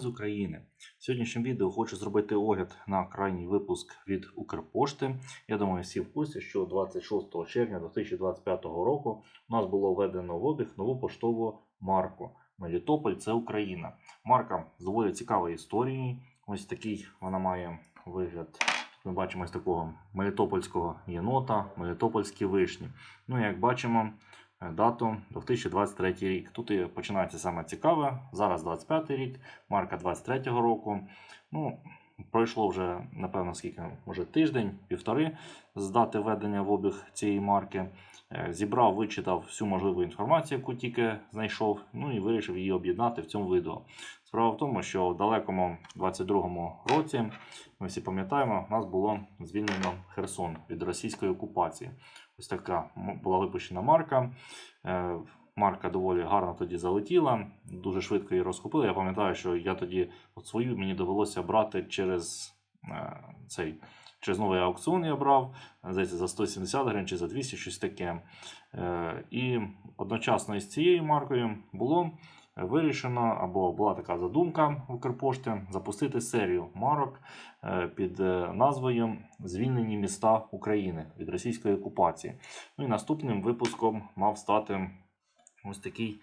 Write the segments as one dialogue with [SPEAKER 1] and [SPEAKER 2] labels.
[SPEAKER 1] з України. В сьогоднішньому відео хочу зробити огляд на крайній випуск від Укрпошти. Я думаю, всі в курсі, що 26 червня 2025 року у нас було введено в обіг нову поштову марку. Мелітополь це Україна. Марка з доволі цікавою історією. Ось такий вона має вигляд. Ми бачимо ось такого мелітопольського єнота, мелітопольські вишні. Ну, як бачимо, дату 2023 рік. Тут і починається саме цікаве. Зараз 25 рік, марка 23-го року. Ну, пройшло вже, напевно, скільки, може тиждень, півтори з дати введення в обіг цієї марки. Е, Зібрав, вичитав всю можливу інформацію, яку тільки знайшов, ну і вирішив її об'єднати в цьому відео. Справа в тому, що в далекому 22-му році, ми всі пам'ятаємо, у нас було звільнено Херсон від російської окупації. Ось така була випущена марка. Е, Марка доволі гарно тоді залетіла, дуже швидко її розкупили. Я пам'ятаю, що я тоді от свою мені довелося брати через е, цей. Через новий аукціон я брав, здається, за 170 гривень чи за 200, щось таке. Е, І одночасно із цією маркою було вирішено, або була така задумка в Укрпошти запустити серію марок е, під е, назвою Звільнені міста України від російської окупації. Ну і наступним випуском мав стати ось такий,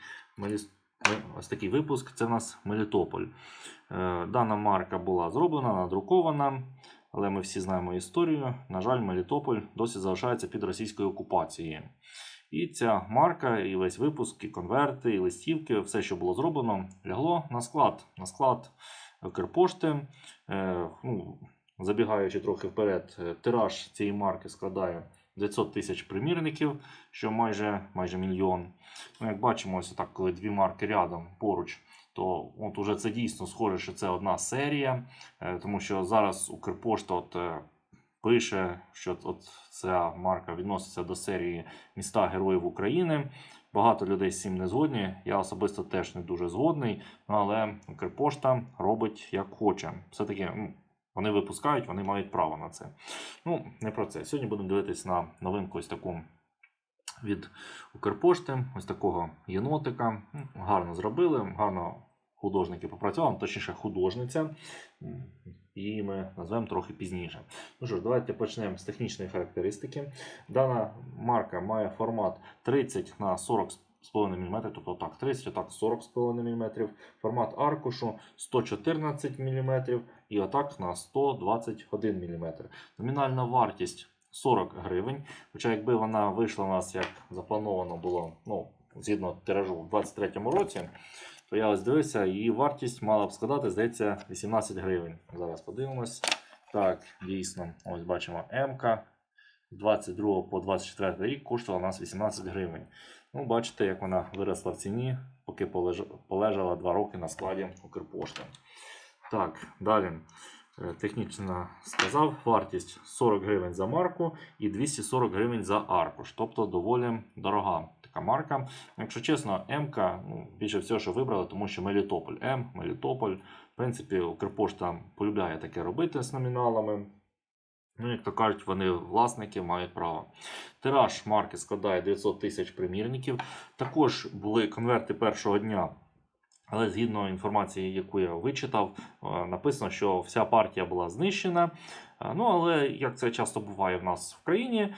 [SPEAKER 1] ось такий випуск. Це в нас Мелітополь. Е, Дана марка була зроблена, надрукована. Але ми всі знаємо історію. На жаль, Мелітополь досі залишається під російською окупацією. І ця марка, і весь випуск, і конверти, і листівки, все, що було зроблено, лягло на склад. На склад Укрпошти. Е, ну, забігаючи трохи вперед, е, тираж цієї марки складає 900 тисяч примірників, що майже, майже мільйон. Ну, як бачимо, ось так, коли дві марки рядом поруч, то от уже це дійсно схоже, що це одна серія, е, тому що зараз Укрпошта от, пише, що от ця марка відноситься до серії міста Героїв України. Багато людей з цим не згодні. Я особисто теж не дуже згодний, але Укрпошта робить як хоче. Все-таки вони випускають, вони мають право на це. Ну, не про це. Сьогодні будемо дивитись на новинку ось таку від Укрпошти, ось такого єнотика. Гарно зробили, гарно художники попрацювали, точніше художниця. Її ми назвемо трохи пізніше. Ну що ж, давайте почнемо з технічної характеристики. Дана марка має формат 30 на 40 з половиною мм, тобто так, 30, отак 40 з половиною мм, формат аркушу 114 мм і отак на 121 мм. Номінальна вартість 40 гривень. Хоча якби вона вийшла у нас, як заплановано було, ну, згідно тиражу в 2023 році, то я ось дивився, її вартість мала б складати, здається, 18 гривень. Зараз подивимось. Так, дійсно, ось бачимо МК. З 22 по 24 рік коштувала нас 18 гривень. Ну, бачите, як вона виросла в ціні, поки полежала 2 роки на складі Укрпошти. Так, далі. Е, Технічно сказав, вартість 40 гривень за марку і 240 гривень за аркуш. Тобто доволі дорога така марка. Якщо чесно, МК ну, більше всього, що вибрали, тому що Мелітополь М, Мелітополь. В принципі, Укрпошта полюбляє таке робити з номіналами. Ну, як то кажуть, вони власники мають право. Тираж марки складає 900 тисяч примірників. Також були конверти першого дня. Але згідно інформації, яку я вичитав, е, написано, що вся партія була знищена. Е, Ну, але як це часто буває в нас в країні,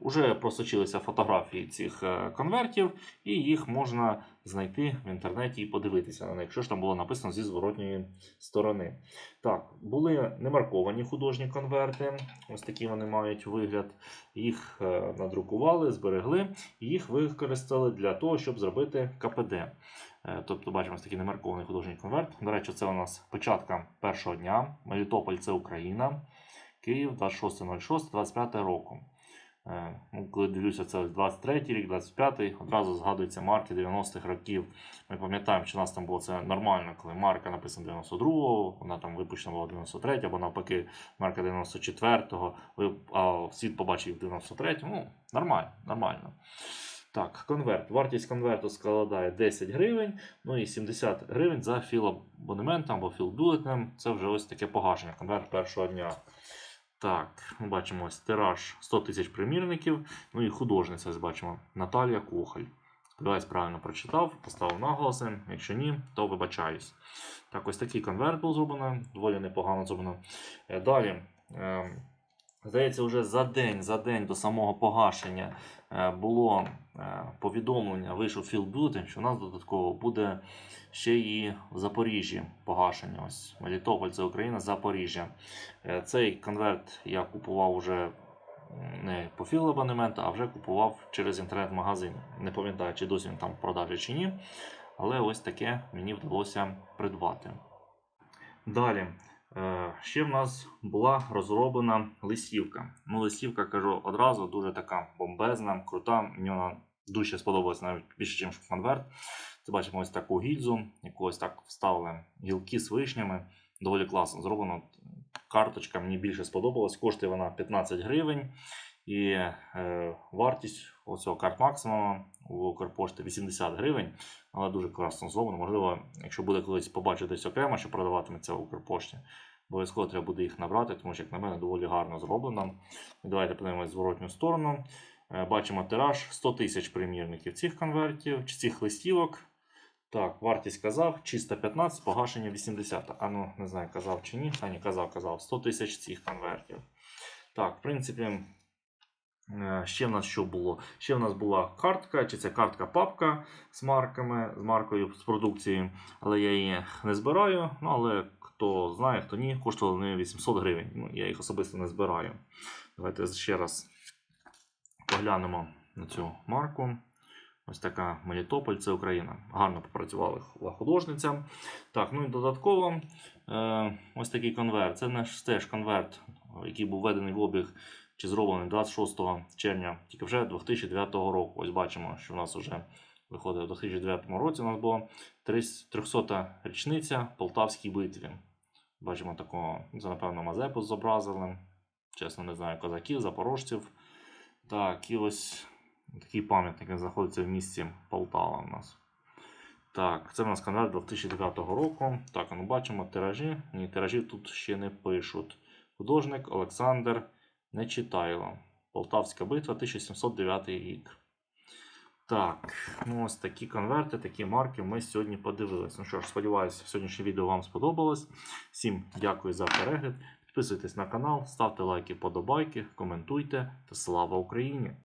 [SPEAKER 1] вже просочилися фотографії цих е, конвертів, і їх можна знайти в інтернеті і подивитися на них, якщо ж там було написано зі зворотньої сторони. Так, були немарковані художні конверти, ось такі вони мають вигляд. Їх е, надрукували, зберегли, і їх використали для того, щоб зробити КПД. Е, Тобто, бачимо ось такий немаркований художній конверт. До речі, це у нас початка першого дня. Мелітополь це Україна, Київ 26.06.25 року. Е, Ну, коли дивлюся, це ось 23 рік, 25-й, одразу згадуються марки 90-х років. Ми пам'ятаємо, що у нас там було це нормально, коли марка написана 92-го, вона там випущена була 93 або навпаки, марка 94-го, а світ побачив в 93-му. Ну, нормально, нормально. Так, конверт. Вартість конверту складає 10 гривень, ну і 70 гривень за філабонементом або філбюлетнем. Це вже ось таке погашення, конверт першого дня. Так, ми бачимо ось тираж 100 тисяч примірників. Ну і художниця, ось бачимо, Наталія Кохаль. Сподіваюсь, правильно прочитав, поставив наголоси. Якщо ні, то вибачаюсь. Так, ось такий конверт був зроблено, доволі непогано зроблено. Е, Далі. е, Здається, вже за день, за день до самого погашення е, було повідомлення, вийшов філбюлетень, що у нас додатково буде ще і в Запоріжжі погашення. Ось Мелітополь, це Україна, Запоріжжя. Е, Цей конверт я купував уже не по філабонементу, а вже купував через інтернет-магазин. Не пам'ятаю, чи досі він там в продажі чи ні. Але ось таке мені вдалося придбати. Далі. Е, Ще в нас була розроблена листівка. Ну, листівка, кажу одразу, дуже така бомбезна, крута. Мені вона дуже сподобалась навіть більше, ніж конверт. Це бачимо ось таку гільзу, яку ось так вставили гілки з вишнями. Доволі класно зроблено. Карточка мені більше сподобалась. Коштує вона 15 гривень. І е, вартість оцього карт максимума у Укрпошти 80 гривень, але дуже класно зроблено. Можливо, якщо буде колись побачитись окремо, що продаватиметься в Укрпошті, обов'язково треба буде їх набрати, тому що, як на мене, доволі гарно зроблено. Давайте подивимось зворотню сторону. Е, Бачимо тираж 100 тисяч примірників цих конвертів чи цих листівок. Так, вартість казав, чисто 15, погашення 80. А ну, не знаю, казав чи ні. А ні, казав, казав. 100 тисяч цих конвертів. Так, в принципі, ще в нас що було? Ще в нас була картка, чи це картка-папка з марками, з маркою з продукцією, але я її не збираю. Ну, але хто знає, хто ні, коштували вони 800 гривень. Ну, я їх особисто не збираю. Давайте ще раз поглянемо на цю марку. Ось така Мелітополь, це Україна. Гарно попрацювала художниця. Так, ну і додатково е, ось такий конверт. Це наш теж конверт, який був введений в обіг чи зроблений 26 червня, тільки вже 2009 року. Ось бачимо, що в нас вже виходить у 2009 році. У нас була 300-та річниця Полтавській битві. Бачимо такого, це, напевно, Мазепу зобразили. Чесно, не знаю, козаків, запорожців. Так, і ось такий пам'ятник знаходиться в місті Полтава у нас. Так, це в нас конверт 2009 року. Так, ну бачимо тиражі. Ні, тиражі тут ще не пишуть. Художник Олександр Нечитайло. Полтавська битва 1709 рік. Так, ну ось такі конверти, такі марки ми сьогодні подивилися. Ну що ж, сподіваюся, сьогоднішнє відео вам сподобалось. Всім дякую за перегляд. Підписуйтесь на канал, ставте лайки, подобайки, коментуйте та слава Україні!